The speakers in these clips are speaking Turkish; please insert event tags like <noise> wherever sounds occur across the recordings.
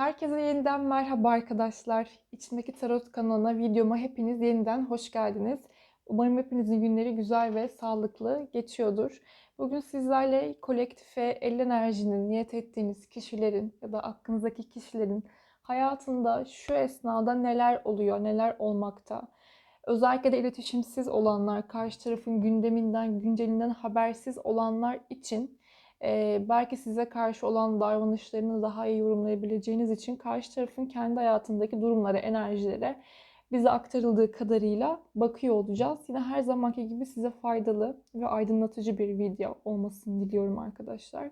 Herkese yeniden merhaba arkadaşlar. İçindeki Tarot kanalına, videoma hepiniz yeniden hoş geldiniz. Umarım hepinizin günleri güzel ve sağlıklı geçiyordur. Bugün sizlerle kolektife, el enerjinin, niyet ettiğiniz kişilerin ya da aklınızdaki kişilerin hayatında şu esnada neler oluyor, neler olmakta. Özellikle de iletişimsiz olanlar, karşı tarafın gündeminden, güncelinden habersiz olanlar için e, belki size karşı olan davranışlarını daha iyi yorumlayabileceğiniz için karşı tarafın kendi hayatındaki durumlara, enerjilere bize aktarıldığı kadarıyla bakıyor olacağız. Yine her zamanki gibi size faydalı ve aydınlatıcı bir video olmasını diliyorum arkadaşlar.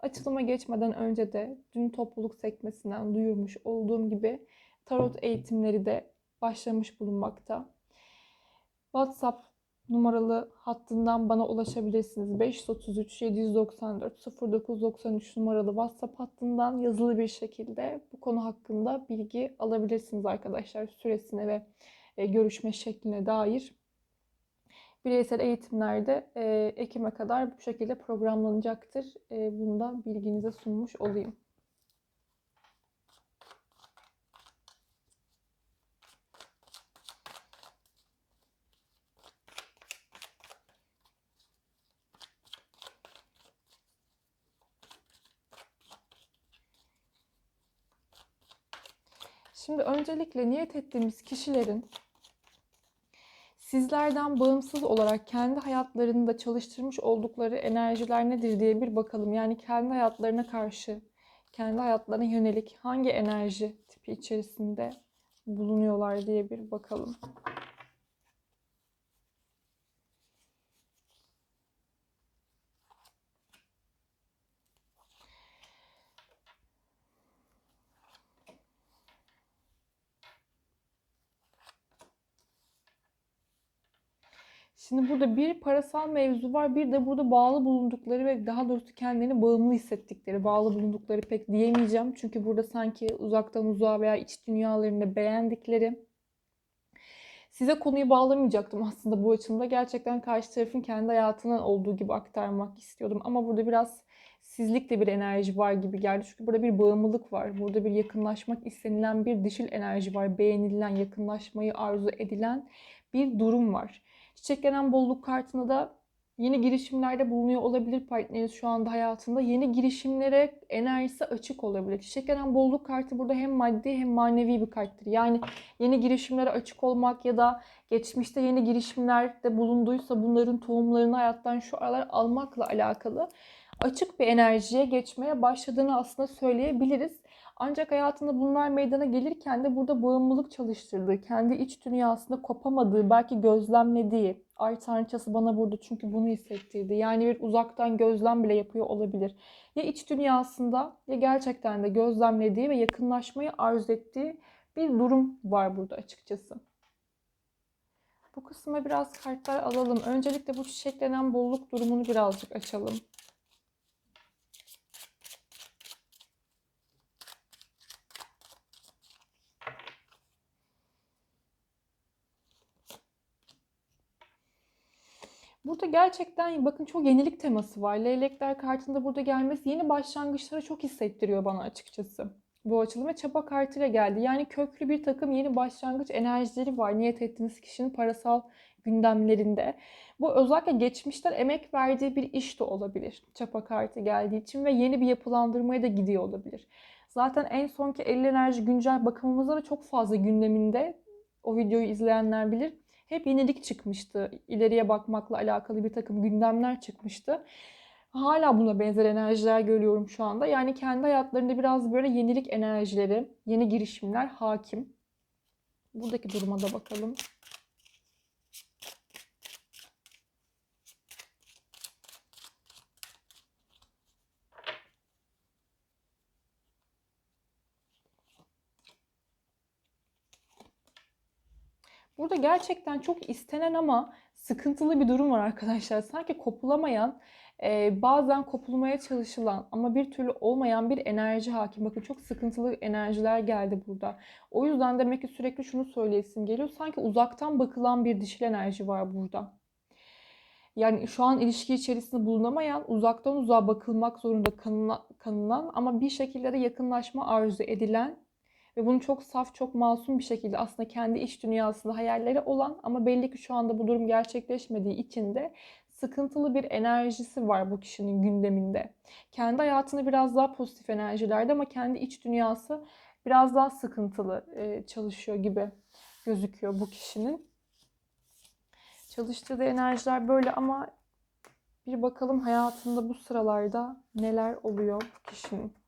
Açılıma geçmeden önce de dün topluluk sekmesinden duyurmuş olduğum gibi tarot eğitimleri de başlamış bulunmakta. WhatsApp numaralı hattından bana ulaşabilirsiniz. 533 794 0993 numaralı WhatsApp hattından yazılı bir şekilde bu konu hakkında bilgi alabilirsiniz arkadaşlar. Süresine ve e, görüşme şekline dair. Bireysel eğitimlerde e, Ekim'e kadar bu şekilde programlanacaktır. E, bunu da bilginize sunmuş olayım. Şimdi öncelikle niyet ettiğimiz kişilerin sizlerden bağımsız olarak kendi hayatlarında çalıştırmış oldukları enerjiler nedir diye bir bakalım. Yani kendi hayatlarına karşı, kendi hayatlarına yönelik hangi enerji tipi içerisinde bulunuyorlar diye bir bakalım. Şimdi burada bir parasal mevzu var, bir de burada bağlı bulundukları ve daha doğrusu kendilerini bağımlı hissettikleri, bağlı bulundukları pek diyemeyeceğim. Çünkü burada sanki uzaktan uzağa veya iç dünyalarını beğendikleri. Size konuyu bağlamayacaktım aslında bu açımda. Gerçekten karşı tarafın kendi hayatından olduğu gibi aktarmak istiyordum. Ama burada biraz sizlik de bir enerji var gibi geldi. Çünkü burada bir bağımlılık var. Burada bir yakınlaşmak istenilen bir dişil enerji var. Beğenilen, yakınlaşmayı arzu edilen bir durum var. Çiçeklenen bolluk kartında da yeni girişimlerde bulunuyor olabilir partneriniz şu anda hayatında. Yeni girişimlere enerjisi açık olabilir. Çiçeklenen bolluk kartı burada hem maddi hem manevi bir karttır. Yani yeni girişimlere açık olmak ya da geçmişte yeni girişimlerde bulunduysa bunların tohumlarını hayattan şu aralar almakla alakalı açık bir enerjiye geçmeye başladığını aslında söyleyebiliriz. Ancak hayatında bunlar meydana gelirken de burada bağımlılık çalıştırdığı, kendi iç dünyasında kopamadığı, belki gözlemlediği, ay tanrıçası bana burada çünkü bunu hissettirdi. Yani bir uzaktan gözlem bile yapıyor olabilir. Ya iç dünyasında ya gerçekten de gözlemlediği ve yakınlaşmayı arzu ettiği bir durum var burada açıkçası. Bu kısma biraz kartlar alalım. Öncelikle bu çiçeklenen bolluk durumunu birazcık açalım. Burada gerçekten bakın çok yenilik teması var. Leylekler kartında burada gelmesi yeni başlangıçları çok hissettiriyor bana açıkçası. Bu açılım ve çapa kartıyla geldi. Yani köklü bir takım yeni başlangıç enerjileri var. Niyet ettiğiniz kişinin parasal gündemlerinde. Bu özellikle geçmişten emek verdiği bir iş de olabilir. Çapa kartı geldiği için ve yeni bir yapılandırmaya da gidiyor olabilir. Zaten en sonki 50 enerji güncel bakımımızda da çok fazla gündeminde o videoyu izleyenler bilir hep yenilik çıkmıştı. İleriye bakmakla alakalı bir takım gündemler çıkmıştı. Hala buna benzer enerjiler görüyorum şu anda. Yani kendi hayatlarında biraz böyle yenilik enerjileri, yeni girişimler hakim. Buradaki duruma da bakalım. Burada gerçekten çok istenen ama sıkıntılı bir durum var arkadaşlar. Sanki kopulamayan, e, bazen kopulmaya çalışılan ama bir türlü olmayan bir enerji hakim. Bakın çok sıkıntılı enerjiler geldi burada. O yüzden demek ki sürekli şunu söyleyesim geliyor. Sanki uzaktan bakılan bir dişil enerji var burada. Yani şu an ilişki içerisinde bulunamayan, uzaktan uzağa bakılmak zorunda kanına- kanılan ama bir şekilde de yakınlaşma arzu edilen ve bunu çok saf, çok masum bir şekilde aslında kendi iç dünyasında hayalleri olan ama belli ki şu anda bu durum gerçekleşmediği için de sıkıntılı bir enerjisi var bu kişinin gündeminde. Kendi hayatını biraz daha pozitif enerjilerde ama kendi iç dünyası biraz daha sıkıntılı e, çalışıyor gibi gözüküyor bu kişinin. Çalıştığı enerjiler böyle ama bir bakalım hayatında bu sıralarda neler oluyor bu kişinin.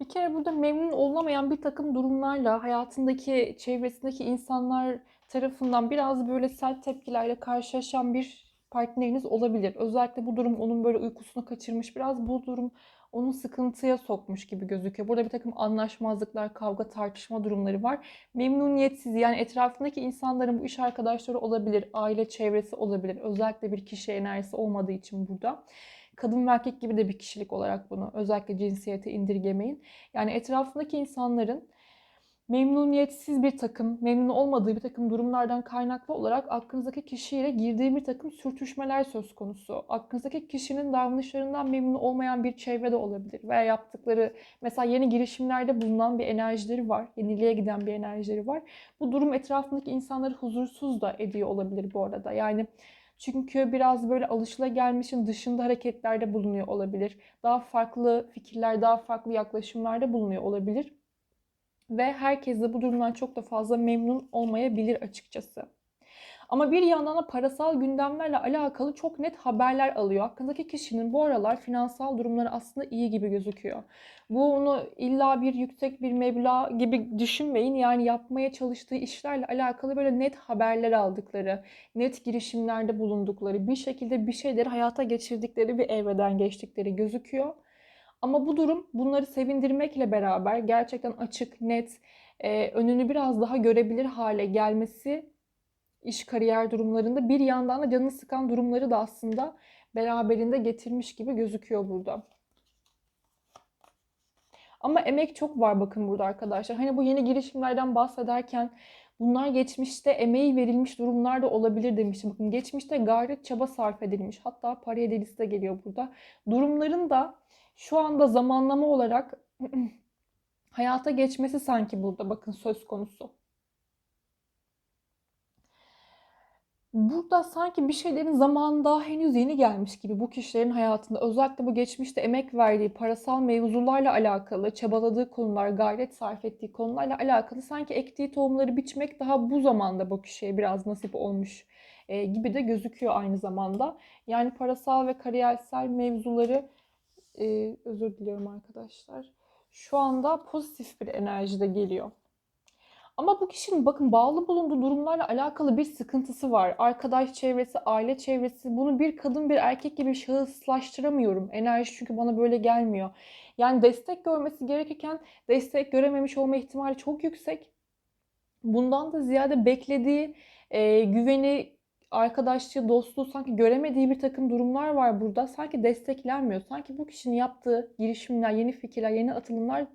Bir kere burada memnun olunamayan bir takım durumlarla hayatındaki, çevresindeki insanlar tarafından biraz böyle sert tepkilerle karşılaşan bir partneriniz olabilir. Özellikle bu durum onun böyle uykusunu kaçırmış. Biraz bu durum onu sıkıntıya sokmuş gibi gözüküyor. Burada bir takım anlaşmazlıklar, kavga, tartışma durumları var. Memnuniyetsiz yani etrafındaki insanların bu iş arkadaşları olabilir, aile çevresi olabilir. Özellikle bir kişi enerjisi olmadığı için burada kadın ve erkek gibi de bir kişilik olarak bunu özellikle cinsiyete indirgemeyin. Yani etrafındaki insanların memnuniyetsiz bir takım, memnun olmadığı bir takım durumlardan kaynaklı olarak aklınızdaki kişiyle girdiği bir takım sürtüşmeler söz konusu. Aklınızdaki kişinin davranışlarından memnun olmayan bir çevre de olabilir. Veya yaptıkları, mesela yeni girişimlerde bulunan bir enerjileri var. Yeniliğe giden bir enerjileri var. Bu durum etrafındaki insanları huzursuz da ediyor olabilir bu arada. Yani çünkü biraz böyle alışılagelmişin dışında hareketlerde bulunuyor olabilir. Daha farklı fikirler, daha farklı yaklaşımlarda bulunuyor olabilir. Ve herkes de bu durumdan çok da fazla memnun olmayabilir açıkçası. Ama bir yandan da parasal gündemlerle alakalı çok net haberler alıyor. Hakkındaki kişinin bu aralar finansal durumları aslında iyi gibi gözüküyor. Bunu illa bir yüksek bir meblağ gibi düşünmeyin. Yani yapmaya çalıştığı işlerle alakalı böyle net haberler aldıkları, net girişimlerde bulundukları, bir şekilde bir şeyleri hayata geçirdikleri bir evreden geçtikleri gözüküyor. Ama bu durum bunları sevindirmekle beraber gerçekten açık, net, önünü biraz daha görebilir hale gelmesi iş kariyer durumlarında bir yandan da canını sıkan durumları da aslında beraberinde getirmiş gibi gözüküyor burada. Ama emek çok var bakın burada arkadaşlar. Hani bu yeni girişimlerden bahsederken bunlar geçmişte emeği verilmiş durumlar da olabilir demiştim. Bakın geçmişte gayret çaba sarf edilmiş. Hatta paraya delisi de geliyor burada. Durumların da şu anda zamanlama olarak <clears throat> hayata geçmesi sanki burada bakın söz konusu. Burada sanki bir şeylerin zamanı daha henüz yeni gelmiş gibi bu kişilerin hayatında özellikle bu geçmişte emek verdiği parasal mevzularla alakalı, çabaladığı konular, gayret sarf ettiği konularla alakalı sanki ektiği tohumları biçmek daha bu zamanda bu kişiye biraz nasip olmuş e, gibi de gözüküyor aynı zamanda. Yani parasal ve kariyersel mevzuları e, özür diliyorum arkadaşlar. Şu anda pozitif bir enerjide geliyor. Ama bu kişinin bakın bağlı bulunduğu durumlarla alakalı bir sıkıntısı var. Arkadaş çevresi, aile çevresi. Bunu bir kadın bir erkek gibi şahıslaştıramıyorum. Enerji çünkü bana böyle gelmiyor. Yani destek görmesi gerekirken destek görememiş olma ihtimali çok yüksek. Bundan da ziyade beklediği e, güveni, arkadaşlığı, dostluğu sanki göremediği bir takım durumlar var burada. Sanki desteklenmiyor. Sanki bu kişinin yaptığı girişimler, yeni fikirler, yeni atılımlar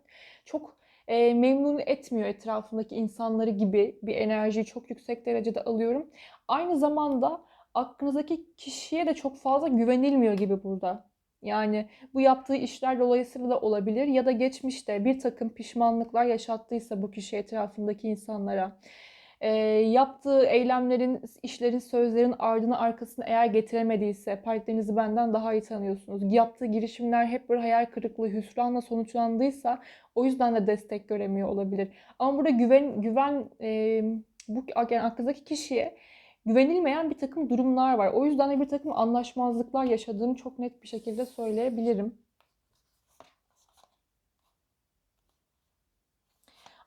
çok e, memnun etmiyor etrafındaki insanları gibi bir enerjiyi çok yüksek derecede alıyorum. Aynı zamanda aklınızdaki kişiye de çok fazla güvenilmiyor gibi burada. Yani bu yaptığı işler dolayısıyla da olabilir ya da geçmişte bir takım pişmanlıklar yaşattıysa bu kişi etrafındaki insanlara e, yaptığı eylemlerin, işlerin, sözlerin ardını arkasını eğer getiremediyse partnerinizi benden daha iyi tanıyorsunuz. Yaptığı girişimler hep böyle hayal kırıklığı, hüsranla sonuçlandıysa o yüzden de destek göremiyor olabilir. Ama burada güven, güven e, bu yani aklınızdaki kişiye güvenilmeyen bir takım durumlar var. O yüzden de bir takım anlaşmazlıklar yaşadığını çok net bir şekilde söyleyebilirim.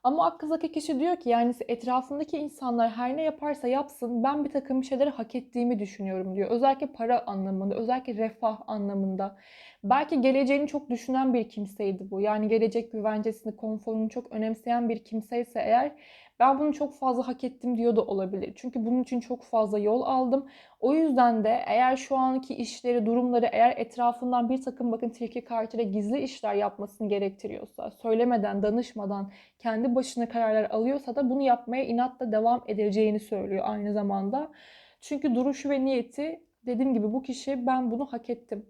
Ama aklınızdaki kişi diyor ki yani etrafındaki insanlar her ne yaparsa yapsın ben bir takım şeyleri hak ettiğimi düşünüyorum diyor. Özellikle para anlamında, özellikle refah anlamında. Belki geleceğini çok düşünen bir kimseydi bu. Yani gelecek güvencesini, konforunu çok önemseyen bir kimseyse eğer ben bunu çok fazla hak ettim diyor da olabilir. Çünkü bunun için çok fazla yol aldım. O yüzden de eğer şu anki işleri, durumları eğer etrafından bir takım bakın tilki kartıyla gizli işler yapmasını gerektiriyorsa, söylemeden, danışmadan kendi başına kararlar alıyorsa da bunu yapmaya inatla devam edeceğini söylüyor aynı zamanda. Çünkü duruşu ve niyeti dediğim gibi bu kişi ben bunu hak ettim.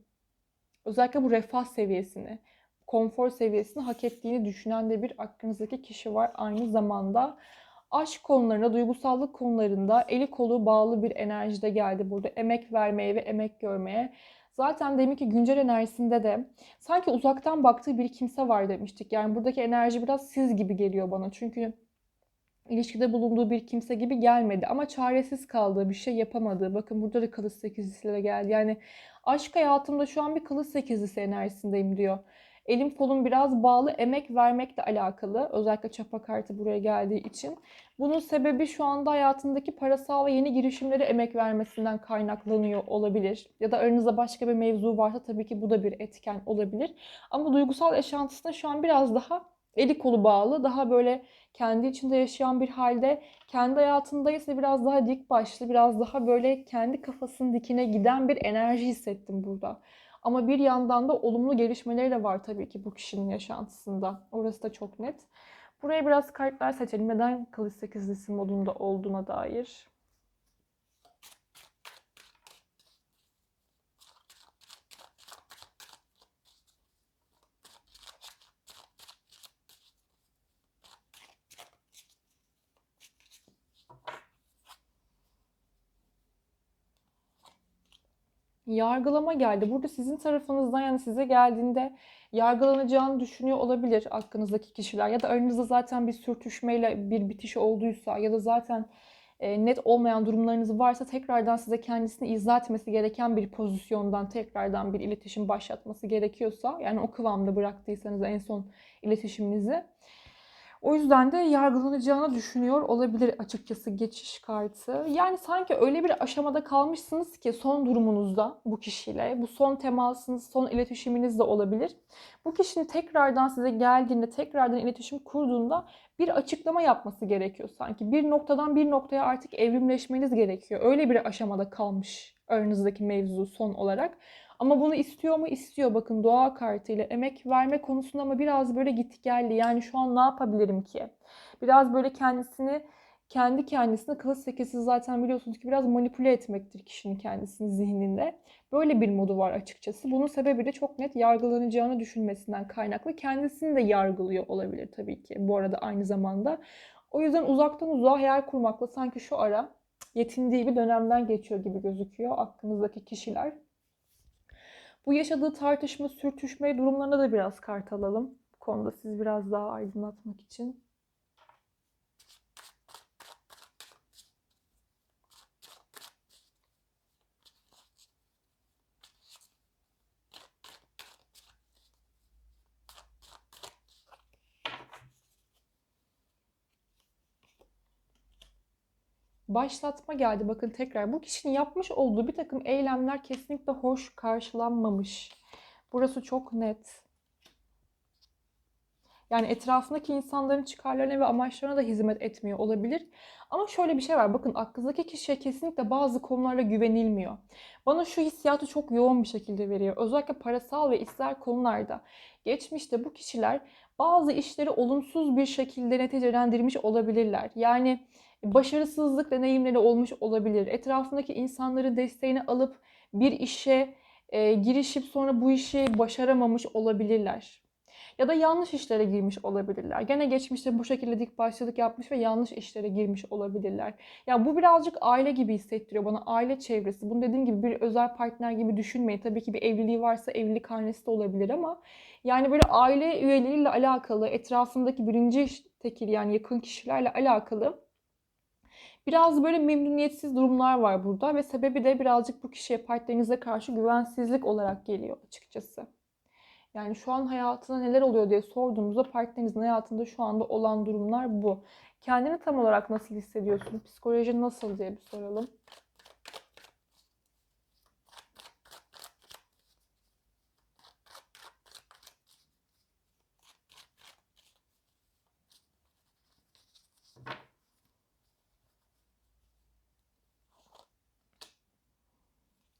Özellikle bu refah seviyesini, konfor seviyesini hak ettiğini düşünen de bir aklınızdaki kişi var aynı zamanda. Aşk konularında, duygusallık konularında eli kolu bağlı bir enerjide geldi burada. Emek vermeye ve emek görmeye. Zaten demin ki güncel enerjisinde de sanki uzaktan baktığı bir kimse var demiştik. Yani buradaki enerji biraz siz gibi geliyor bana. Çünkü ilişkide bulunduğu bir kimse gibi gelmedi ama çaresiz kaldığı, bir şey yapamadığı. Bakın burada da kılıç sekizlisiyle geldi. Yani aşk hayatımda şu an bir kılıç sekizlisi enerjisindeyim diyor. Elim kolum biraz bağlı, emek vermekle alakalı. Özellikle çapa kartı buraya geldiği için. Bunun sebebi şu anda hayatındaki parasal ve yeni girişimlere emek vermesinden kaynaklanıyor olabilir. Ya da aranızda başka bir mevzu varsa tabii ki bu da bir etken olabilir. Ama duygusal yaşantısında şu an biraz daha eli kolu bağlı, daha böyle kendi içinde yaşayan bir halde, kendi hayatında ise biraz daha dik başlı, biraz daha böyle kendi kafasının dikine giden bir enerji hissettim burada. Ama bir yandan da olumlu gelişmeleri de var tabii ki bu kişinin yaşantısında. Orası da çok net. Buraya biraz kartlar seçelim. Neden kılıç sekizlisi modunda olduğuna dair. Yargılama geldi. Burada sizin tarafınızdan yani size geldiğinde yargılanacağını düşünüyor olabilir aklınızdaki kişiler. Ya da aranızda zaten bir sürtüşmeyle bir bitiş olduysa ya da zaten e, net olmayan durumlarınız varsa tekrardan size kendisini izah etmesi gereken bir pozisyondan tekrardan bir iletişim başlatması gerekiyorsa yani o kıvamda bıraktıysanız en son iletişiminizi o yüzden de yargılanacağını düşünüyor olabilir açıkçası geçiş kartı. Yani sanki öyle bir aşamada kalmışsınız ki son durumunuzda bu kişiyle, bu son temasınız, son iletişiminiz de olabilir. Bu kişinin tekrardan size geldiğinde, tekrardan iletişim kurduğunda bir açıklama yapması gerekiyor sanki. Bir noktadan bir noktaya artık evrimleşmeniz gerekiyor. Öyle bir aşamada kalmış aranızdaki mevzu son olarak. Ama bunu istiyor mu? İstiyor. Bakın doğa kartıyla emek verme konusunda ama biraz böyle git geldi. Yani şu an ne yapabilirim ki? Biraz böyle kendisini kendi kendisine kılıç sekesi zaten biliyorsunuz ki biraz manipüle etmektir kişinin kendisini zihninde. Böyle bir modu var açıkçası. Bunun sebebi de çok net yargılanacağını düşünmesinden kaynaklı. Kendisini de yargılıyor olabilir tabii ki bu arada aynı zamanda. O yüzden uzaktan uzağa hayal kurmakla sanki şu ara yetindiği bir dönemden geçiyor gibi gözüküyor aklınızdaki kişiler. Bu yaşadığı tartışma, sürtüşme durumlarına da biraz kart alalım. Bu konuda siz biraz daha aydınlatmak için. Başlatma geldi. Bakın tekrar bu kişinin yapmış olduğu bir takım eylemler kesinlikle hoş karşılanmamış. Burası çok net. Yani etrafındaki insanların çıkarlarına ve amaçlarına da hizmet etmiyor olabilir. Ama şöyle bir şey var. Bakın aklınızdaki kişiye kesinlikle bazı konularda güvenilmiyor. Bana şu hissiyatı çok yoğun bir şekilde veriyor. Özellikle parasal ve ister konularda. Geçmişte bu kişiler bazı işleri olumsuz bir şekilde neticelendirmiş olabilirler. Yani başarısızlık deneyimleri olmuş olabilir. Etrafındaki insanların desteğini alıp bir işe e, girişip sonra bu işi başaramamış olabilirler. Ya da yanlış işlere girmiş olabilirler. Gene geçmişte bu şekilde dik başlılık yapmış ve yanlış işlere girmiş olabilirler. Ya bu birazcık aile gibi hissettiriyor bana. Aile çevresi. Bunu dediğim gibi bir özel partner gibi düşünmeyin. Tabii ki bir evliliği varsa evlilik karnesi de olabilir ama yani böyle aile üyeleriyle alakalı, etrafındaki birinci tekil yani yakın kişilerle alakalı Biraz böyle memnuniyetsiz durumlar var burada ve sebebi de birazcık bu kişiye partnerinize karşı güvensizlik olarak geliyor açıkçası. Yani şu an hayatında neler oluyor diye sorduğumuzda partnerinizin hayatında şu anda olan durumlar bu. Kendini tam olarak nasıl hissediyorsun? Psikoloji nasıl diye bir soralım.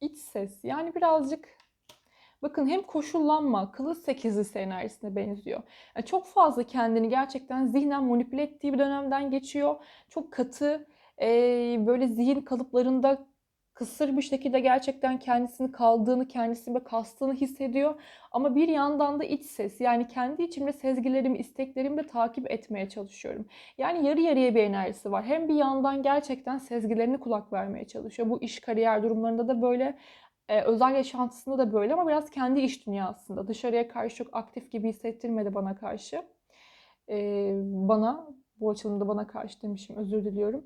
iç ses. Yani birazcık bakın hem koşullanma, kılıç sekizlisi enerjisine benziyor. Yani çok fazla kendini gerçekten zihnen manipüle ettiği bir dönemden geçiyor. Çok katı, böyle zihin kalıplarında kısır bir şekilde gerçekten kendisini kaldığını, kendisini kastığını hissediyor. Ama bir yandan da iç ses yani kendi içimde sezgilerimi, isteklerimi de takip etmeye çalışıyorum. Yani yarı yarıya bir enerjisi var. Hem bir yandan gerçekten sezgilerini kulak vermeye çalışıyor. Bu iş kariyer durumlarında da böyle ee, özel yaşantısında da böyle ama biraz kendi iş dünyasında. Dışarıya karşı çok aktif gibi hissettirmedi bana karşı. Ee, bana, bu açılımda bana karşı demişim özür diliyorum.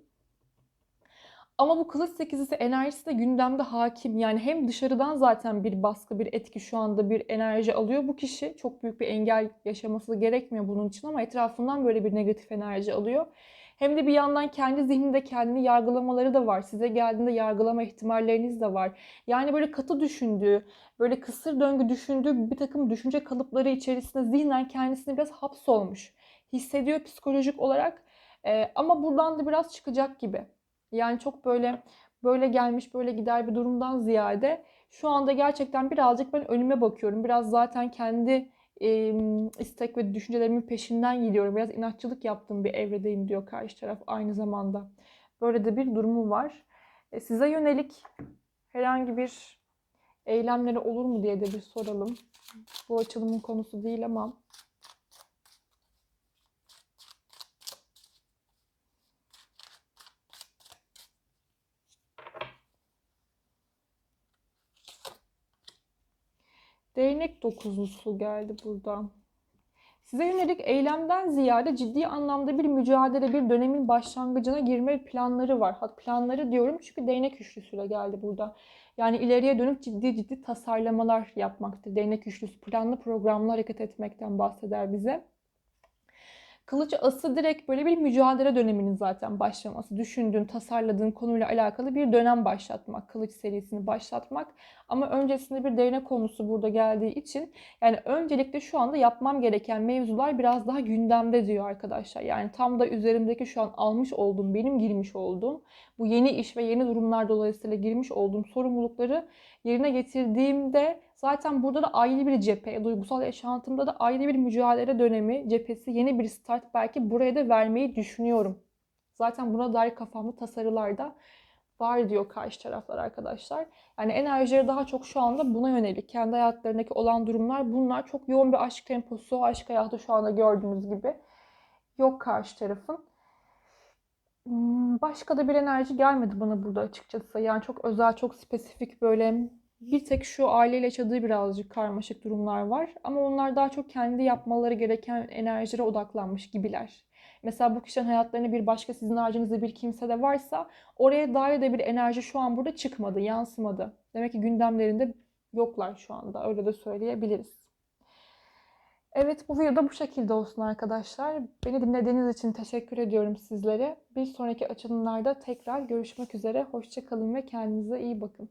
Ama bu kılıç sekizlisi enerjisi de gündemde hakim. Yani hem dışarıdan zaten bir baskı, bir etki şu anda bir enerji alıyor bu kişi. Çok büyük bir engel yaşaması gerekmiyor bunun için ama etrafından böyle bir negatif enerji alıyor. Hem de bir yandan kendi zihninde kendini yargılamaları da var. Size geldiğinde yargılama ihtimalleriniz de var. Yani böyle katı düşündüğü, böyle kısır döngü düşündüğü bir takım düşünce kalıpları içerisinde zihnen kendisini biraz hapsolmuş. Hissediyor psikolojik olarak. Ee, ama buradan da biraz çıkacak gibi. Yani çok böyle böyle gelmiş böyle gider bir durumdan ziyade şu anda gerçekten birazcık ben önüme bakıyorum. Biraz zaten kendi e, istek ve düşüncelerimin peşinden gidiyorum. Biraz inatçılık yaptığım bir evredeyim diyor karşı taraf aynı zamanda. Böyle de bir durumu var. E, size yönelik herhangi bir eylemleri olur mu diye de bir soralım. Bu açılımın konusu değil ama Değnek dokuzlusu geldi burada. Size yönelik eylemden ziyade ciddi anlamda bir mücadele, bir dönemin başlangıcına girme planları var. Hat planları diyorum çünkü değnek üçlüsüyle geldi burada. Yani ileriye dönük ciddi ciddi tasarlamalar yapmaktır. Değnek üçlüsü planlı programlı hareket etmekten bahseder bize. Kılıç ası direkt böyle bir mücadele döneminin zaten başlaması. Düşündüğün, tasarladığın konuyla alakalı bir dönem başlatmak. Kılıç serisini başlatmak. Ama öncesinde bir değnek konusu burada geldiği için yani öncelikle şu anda yapmam gereken mevzular biraz daha gündemde diyor arkadaşlar. Yani tam da üzerimdeki şu an almış olduğum, benim girmiş olduğum bu yeni iş ve yeni durumlar dolayısıyla girmiş olduğum sorumlulukları yerine getirdiğimde zaten burada da ayrı bir cephe, duygusal yaşantımda da ayrı bir mücadele dönemi cephesi, yeni bir start belki buraya da vermeyi düşünüyorum. Zaten buna dair kafamda tasarılarda var diyor karşı taraflar arkadaşlar. Yani enerjileri daha çok şu anda buna yönelik. Kendi hayatlarındaki olan durumlar bunlar. Çok yoğun bir aşk temposu, aşk hayatı şu anda gördüğünüz gibi yok karşı tarafın. Hmm, Başka da bir enerji gelmedi bana burada açıkçası. Yani çok özel, çok spesifik böyle bir tek şu aileyle yaşadığı birazcık karmaşık durumlar var. Ama onlar daha çok kendi yapmaları gereken enerjilere odaklanmış gibiler. Mesela bu kişinin hayatlarında bir başka sizin haricınızda bir kimse de varsa oraya dair de bir enerji şu an burada çıkmadı, yansımadı. Demek ki gündemlerinde yoklar şu anda. Öyle de söyleyebiliriz. Evet bu videoda bu şekilde olsun arkadaşlar. Beni dinlediğiniz için teşekkür ediyorum sizlere. Bir sonraki açılımlarda tekrar görüşmek üzere. Hoşça kalın ve kendinize iyi bakın.